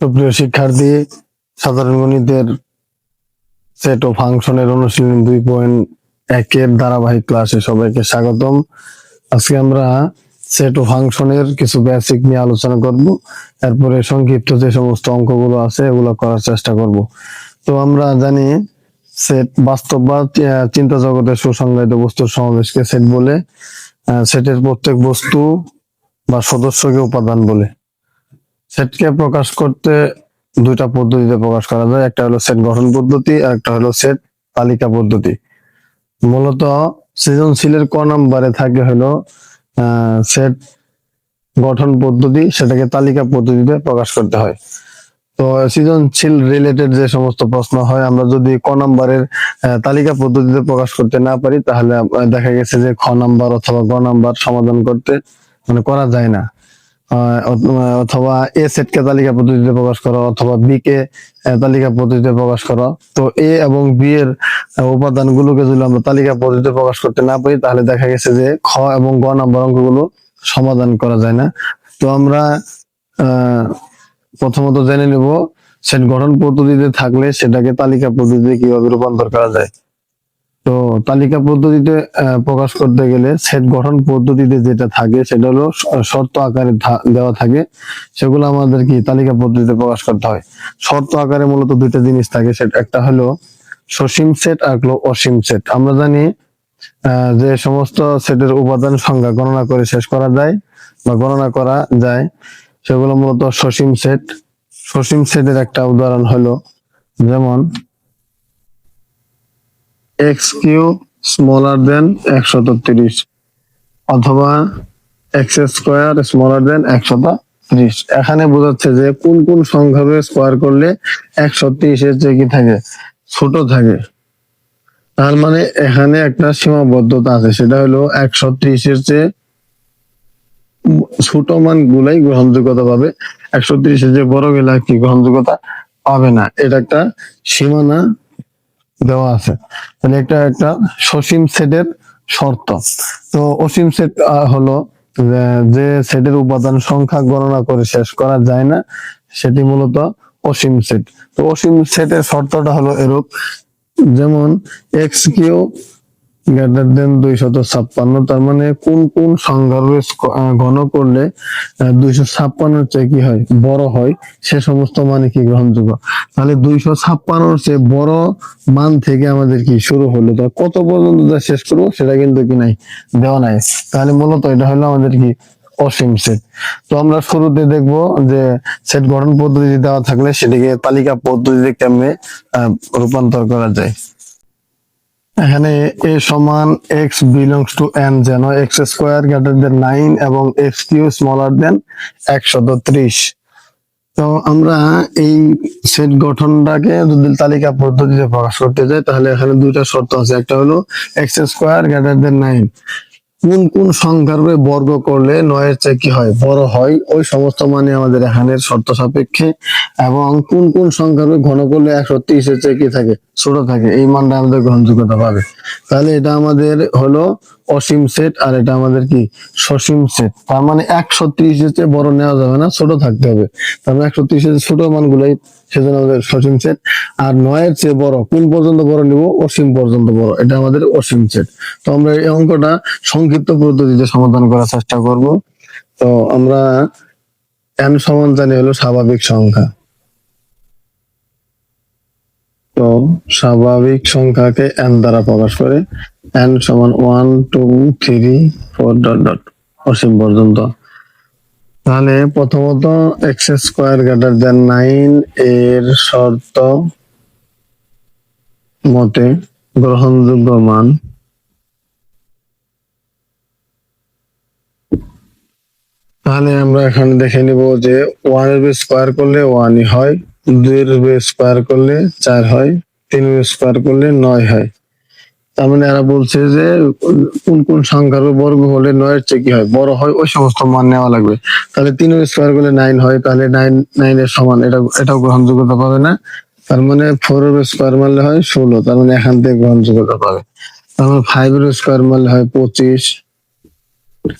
সুপ্রিয় শিক্ষার্থী, সাধারণ গণিতের সেট ও ফাংশনের অনুশীলনী দুই পয়েন্ট একের ধারাবাহিক ক্লাসে সবাইকে স্বাগতম। আজকে আমরা সেট ও ফাংশনের কিছু বেসিক নিয়ে আলোচনা করব। এরপরে সংক্ষিপ্ত যে সমস্ত অঙ্কগুলো আছে, এগুলো করার চেষ্টা করব। তো আমরা জানি সেট বাস্তব বা চিন্তা জগতের সুসংজ্ঞায়িত বস্তুর সমাবেশকে সেট বলে। সেটের প্রত্যেক বস্তু বা সদস্যকে উপাদান বলে। সেটকে প্রকাশ করতে দুইটা পদ্ধতিতে প্রকাশ করা যায়। একটা হলো সেট গঠন পদ্ধতি আর একটা হলো সেট তালিকা পদ্ধতি। মূলত সৃজনশীলের ক নাম্বারে থাকে হলো সেট গঠন পদ্ধতি, সেটাকে তালিকা পদ্ধতিতে প্রকাশ করতে হয়। তো সৃজনশীল রিলেটেড যে সমস্ত প্রশ্ন হয়, আমরা যদি ক নাম্বারের তালিকা পদ্ধতিতে প্রকাশ করতে না পারি, তাহলে দেখা গেছে যে খ নাম্বার অথবা গ নাম্বার সমাধান করতে মানে করা যায় না। অথবা এ সেটকে তালিকা পদ্ধতিতে প্রকাশ করো, অথবা বি কে তালিকা পদ্ধতিতে প্রকাশ করো। তো এ এবং বি এর উপাদানগুলোকে যদি আমরা তালিকা পদ্ধতিতে প্রকাশ করতে না পারি, তাহলে দেখা গেছে যে খ এবং গ নাম্বার অঙ্কগুলো সমাধান করা যায় না। তো আমরা প্রথমত জেনে নেব, সেট গঠন পদ্ধতিতে থাকলে সেটাকে তালিকা পদ্ধতিতে কীভাবে রূপান্তর করা যায়। তো তালিকা পদ্ধতিতে প্রকাশ করতে গেলে সেট গঠন পদ্ধতিতে যেটা থাকে, সেটা হলো শর্ত আকারে দেওয়া থাকে। সেগুলো আমাদের কি তালিকা পদ্ধতিতে প্রকাশ করতে হয়। শর্ত আকারে মূলত দুইটা জিনিস থাকে, সেটা, একটা হলো সসীম সেট আর অসীম সেট। আমরা জানি যে সমস্ত সেটের উপাদান সংখ্যা গণনা করে শেষ করা যায় বা গণনা করা যায়, সেগুলো মূলত সসীম সেট। সসীম সেটের একটা উদাহরণ হলো, যেমন এক্স কিউ স্মলার দেন একশত তিরিশ অথবা এক্স স্কোয়ার স্মলার দেন একশত ত্রিশ। এখানে বোঝাচ্ছে যে কোন কোন সংখ্যাকে স্কোয়ার করলে একশো ত্রিশের চেয়ে কি থাকে? ছোট থাকে। তার মানে এখানে একটা সীমাবদ্ধতা আছে, সেটা হলো একশো ত্রিশের চেয়ে ছোট মান গুলাই গ্রহণযোগ্যতা পাবে। একশো ত্রিশের যে বড় গেলা কি গ্রহণযোগ্যতা পাবে না। এটা একটা সীমানা দেওয়া আছে। তাহলে একটা একটা সসীম সেটের শর্ত। তো অসীম সেট হলো যে- সেটের উপাদান সংখ্যা গণনা করে শেষ করা যায় না, সেটি মূলত অসীম সেট। তো অসীম সেটের শর্তটা হলো এরূপ। যেমন এক্স কিউ গ্রেটার দেন দুইশত ছাপ্পান্ন। তার মানে কোন কোন সংখ্যার আহ, ঘন করলে দুইশো ছাপ্পান্নর চেয়ে কি হয়? বড় হয়। সে সমস্ত মানে কি গ্রহণযোগ্য? তাহলে দুইশো ছাপ্পান্নর চেয়ে বড় মান থেকে আমাদের কি শুরু হলো? তো কত পর্যন্ত যা শেষ করব সেটা কিন্তু কি নাই দেওয়া নাই। তাহলে মূলত এটা হলো আমাদের কি অসীম সেট তো আমরা শুরুতে দেখব যে সেট গঠন পদ্ধতি দেওয়া থাকলে সেটিকে তালিকা পদ্ধতিতে কেমনে রূপান্তর করা যায়। এখানে এ সমান এক্স বিলংস টু এন যেন x square greater than nine এবং এক্স কিউ স্মলার দেন তো আমরা এই সেট গঠনটাকে যদি তালিকা পদ্ধতিতে প্রকাশ করতে যাই, তাহলে এখানে দুইটা শর্ত আছে। একটা হলো x square greater than nine কোন কোন সংখ্যার বর্গ করলে নয়ের চেয়ে কি হয়? বড় হয়। ওই সমস্ত মানে আমাদের এখানের শর্ত সাপেক্ষে। এবং কোন কোন সংখ্যার উপরে ঘন করলে একশো তিরিশের চেয়ে কি থাকে? ছোট থাকে। এই মানটা আমাদের গ্রহণযোগ্যতা পাবে। তাহলে এটা আমাদের হলো অসীম সেট আর এটা আমাদের কি সসীম সেট তার মানে একশো ত্রিশের চেয়ে বড় নেওয়া যাবে না, ছোট থাকতে হবে। তার মানে একশো ত্রিশের ছোট মানগুলাই সেজন্য আমাদের সসীম সেট আর নয়ের চেয়ে বড়, কোন পর্যন্ত বড় নিব? অসীম পর্যন্ত বড়, এটা আমাদের অসীম সেট তো আমরা এই অঙ্কটা সংক্ষিপ্ত পদ্ধতিতে সমাধান করার চেষ্টা করব। তো আমরা এন সমান জানি হলো স্বাভাবিক সংখ্যা। তো স্বাভাবিক সংখ্যাকে এন দ্বারা প্রকাশ করে এন সমান one two three four dot dot অসীম পর্যন্ত। তাহলে প্রথমত x square greater than nine এর শর্ত মতে গ্রহণযোগ্য মান তাহলে আমরা এখানে দেখে নিব যে ওয়ানের স্কোয়ার করলে ওয়ানই হয় দুই এর স্কোয়ার করলে চার হয় তিন স্কোয়ার করলে নয় হয়। তার মানে এরা বলছে যে, কোন কোন সংখ্যার বর্গ হলে নয়ের চেয়ে কি হয়? বড় হয়, ওই সমস্ত মান নেওয়া লাগবে। তাহলে তিন স্কোয়ার করলে নাইন হয়, তাহলে নাইন নাইন এর সমান। এটা, এটাও গ্রহণযোগ্যতা পাবে না। তার মানে ফোর এর স্কোয়ার মারলে হয় ষোলো, তার মানে এখান থেকে গ্রহণযোগ্যতা পাবে। তার মানে ফাইভ এর স্কোয়ার মারলে হয় পঁচিশ।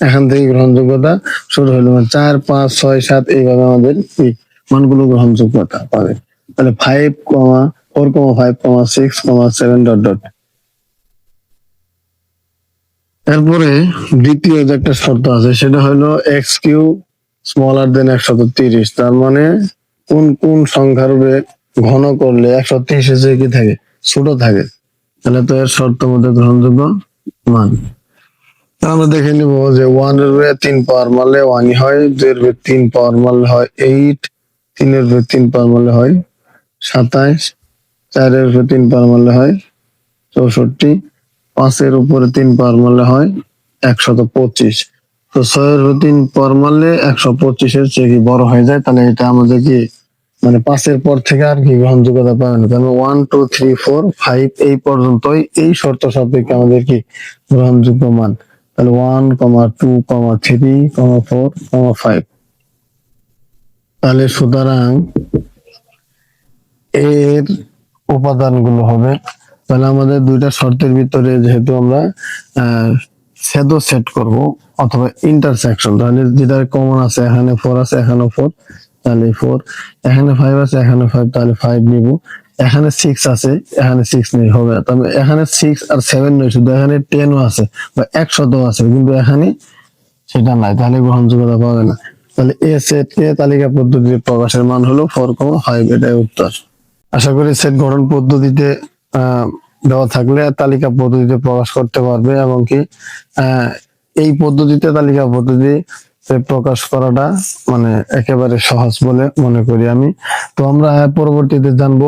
এখান থেকে গ্রহণযোগ্যতা শুরু হলো। মানে চার, পাঁচ, ছয়, সাত, এইভাবে আমাদের মানগুলো গ্রহণযোগ্যতা পাবে। তাহলে five comma four comma five comma six comma seven dot dot এরপরে দ্বিতীয় যে একটা শর্ত আছে, সেটা হলো এক্স কিউ স্মলার দেন একশত তিরিশ। তার মানে কোন কোন সংখ্যার ঘন করলে একশো তিরিশ এসে কি থাকে? ছোট থাকে। তাহলে তো এর শর্ত মধ্যে গ্রহণযোগ্য মান। আমরা দেখে নিব যে ওয়ানের তিন পাওয়ার মারলে ওয়ানই হয় দুই এর তিন পাওয়ার মারলে হয় এইট তিনের উপরে তিন পাওয়ার মারলে হয় সাতাইশ, চারের উপরে তিন পাওয়ার মারলে হয় চৌষট্টি পাঁচের উপরে তিন পাওয়ার মারলে হয় একশত পঁচিশ। তো ছয়ের তিন পাওয়ার মারলে একশো পঁচিশের চেয়ে কি বড় হয়ে যায়? তাহলে এটা আমাদের কি মানে পাঁচের পর থেকে আর কি গ্রহণযোগ্যতা পাবে না। তাহলে one two three four five এই পর্যন্তই এই শর্ত সাপেক্ষে আমাদের কি গ্রহণযোগ্য মান? তাহলে one comma two comma three comma four comma five তাহলে সুতরাং এর উপাদানগুলো হবে তাহলে আমাদের দুইটা শর্তের ভিতরে যেহেতু আমরা সেদো সেট করব অথবা ইন্টারসেকশন তাহলে যেটা কমন আছে এখানে ফোর আছে এখানে ফোর তাহলে ফোর এখানে ফাইভ আছে এখানে ফাইভ তাহলে ফাইভ নিব। এখানে সিক্স আছে এখানে সিক্স নেই হবে তবে এখানে সিক্স আর সেভেন নয় শুধু এখানে টেনও আছে বা একশত আছে কিন্তু এখানে সেটা নাই তাহলে গ্রহণযোগ্যতা পাবে না। তাহলে এ সেট কে তালিকা পদ্ধতিতে প্রকাশের মান হলো ফোর কমা ফাইভ এটাই উত্তর। আশা করি সেট গঠন পদ্ধতিতে আহ, দেওয়া থাকলে তালিকা পদ্ধতিতে প্রকাশ করতে পারবে এবং কি এই পদ্ধতিতে তালিকা পদ্ধতি প্রকাশ করাটা মানে একেবারে সহজ বলে মনে করি আমি। তো আমরা পরবর্তীতে জানব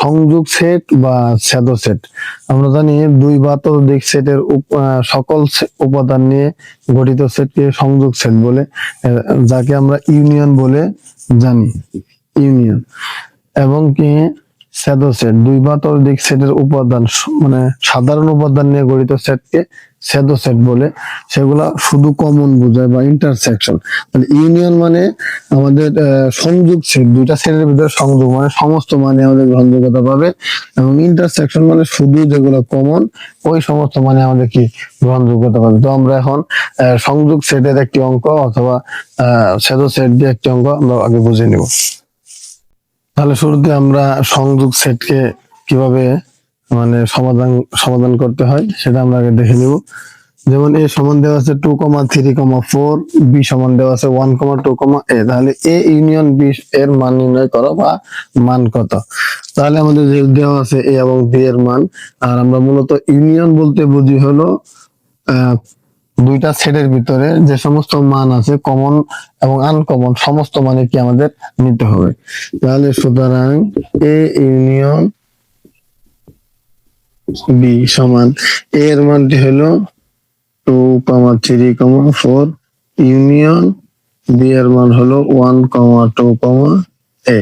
সংযোগ সেট বা শ্যাদো সেট আমরা জানি দুই বা ততোধিক সেটের সকল উপাদান নিয়ে গঠিত সেটকে সংযোগ সেট বলে যাকে আমরা ইউনিয়ন বলে জানি। ইউনিয়ন এবং কি স্যাদো দুই বা ততোধিক সেটের উপাদান মানে সাধারণ উপাদান নিয়ে গঠিত সেটকে স্যাদো সেট বলে। সেগুলা শুধু কমন বোঝায় বা ইন্টারসেকশন মানে ইউনিয়ন মানে আমাদের সংযোগ সেট দুইটা সেটের ভিতরে সংযোগ মানে সমস্ত মানে আমাদের গ্রহণযোগ্যতা পাবে। এবং ইন্টারসেকশন মানে শুধু যেগুলো কমন ওই সমস্ত মানে আমাদের কি গ্রহণযোগ্যতা পাবে। তো আমরা এখন সংযোগ সেটের একটি অঙ্ক অথবা স্যাদো সেট দিয়ে একটি অঙ্ক আমরা আগে বুঝে নিব। তাহলে শুরুতে আমরা সংযোগ সেটকে কীভাবে মানে সমাধান সমাধান করতে হয় সেটা আমরা আগে দেখে নিব। যেমন এ সমান দেওয়া আছে two comma three comma four B সমান দেওয়া আছে ওয়ান কমা টু কমা এ তাহলে এ ইউনিয়ন বি এর মান নির্ণয় করো বা মান কত। তাহলে আমাদের যে দেওয়া আছে এ এবং বি এর মান, আর আমরা মূলত ইউনিয়ন বলতে বুঝি হলো দুইটা সেটের ভিতরে যে সমস্ত মান আছে কমন এবং আনকমন সমস্ত মানে কি আমাদের নিতে হবে। তাহলে সুতরাং এ ইউনিয়ন বি সমান এ এর মানটি হলো two comma three comma four union B এর মান হলো ওয়ান কমা টু কমা এ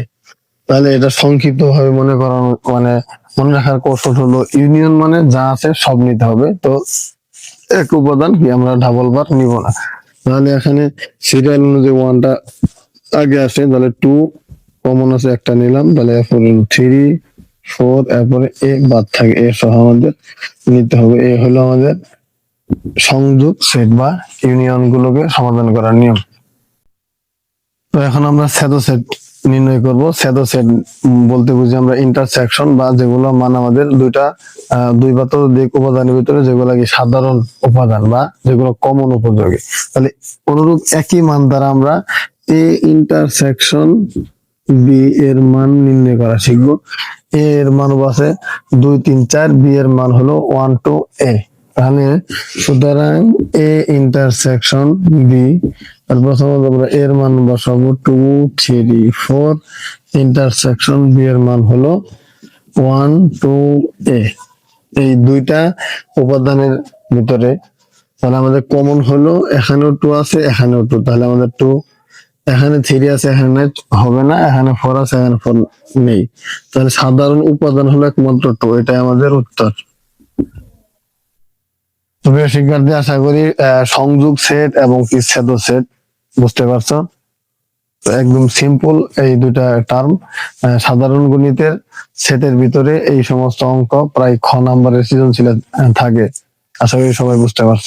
তাহলে এটা সংক্ষিপ্ত ভাবে মনে করানো মানে মনে রাখার কৌশল হলো ইউনিয়ন মানে যা আছে সব নিতে হবে। তো এক উপাদান কি আমরা ডাবল বার নিব না। তাহলে এখানে সিরিয়াল অনুযায়ী ওয়ানটা আগে আসে, তাহলে টু কমন আছে একটা নিলাম, তাহলে এরপরে থ্রি ফোর এরপরে এ বাদ থাকে এ সহ আমাদের নিতে হবে। এ হলো আমাদের সংযোগ সেট বা ইউনিয়ন গুলোকে সমাধান করার নিয়ম। তো এখন আমরা সেট নির্ণয় করব। স্যাদো সেট বলতে বুঝি আমরা ইন্টারসেকশন বা যেগুলো মান আমাদের দুইটা দুই বা ততোধিক উপাদানের ভিতরে যেগুলো কি সাধারণ উপাদান বা যেগুলো কমন উপযোগী। তাহলে অনুরূপ একই মান দ্বারা আমরা এ ইন্টারসেকশন বি এর মান নির্ণয় করা শিখব। এ এর মান আছে দুই, তিন, চার বি এর মান হলো ওয়ান টু এ তাহলে সুতরাং এ ইন্টারসেকশন বি প্রথমত আমরা এর মান বসাবো two three four intersection B এর মান হলো ওয়ান টু এ এই দুইটা উপাদানের ভিতরে, তাহলে আমাদের কমন হলো, এখানেও টু আছে, এখানেও টু তাহলে আমাদের টু এখানে থ্রি আছে, এখানে হবে না, এখানে ফোর আছে, এখানে ফোর নেই। তাহলে সাধারণ উপাদান হলো একমাত্র টু এটাই আমাদের উত্তর। তো প্রিয় শিক্ষার্থী আশা করি সংযোগ সেট এবং কি ছেদ সেট বুঝতে পারছ? একদম সিম্পল এই দুইটা টার্ম সাধারণ গণিতের সেটের ভিতরে এই সমস্ত অঙ্ক প্রায় খ নাম্বারের সৃজনশীল থাকে। আশা করি সবাই বুঝতে পারছ।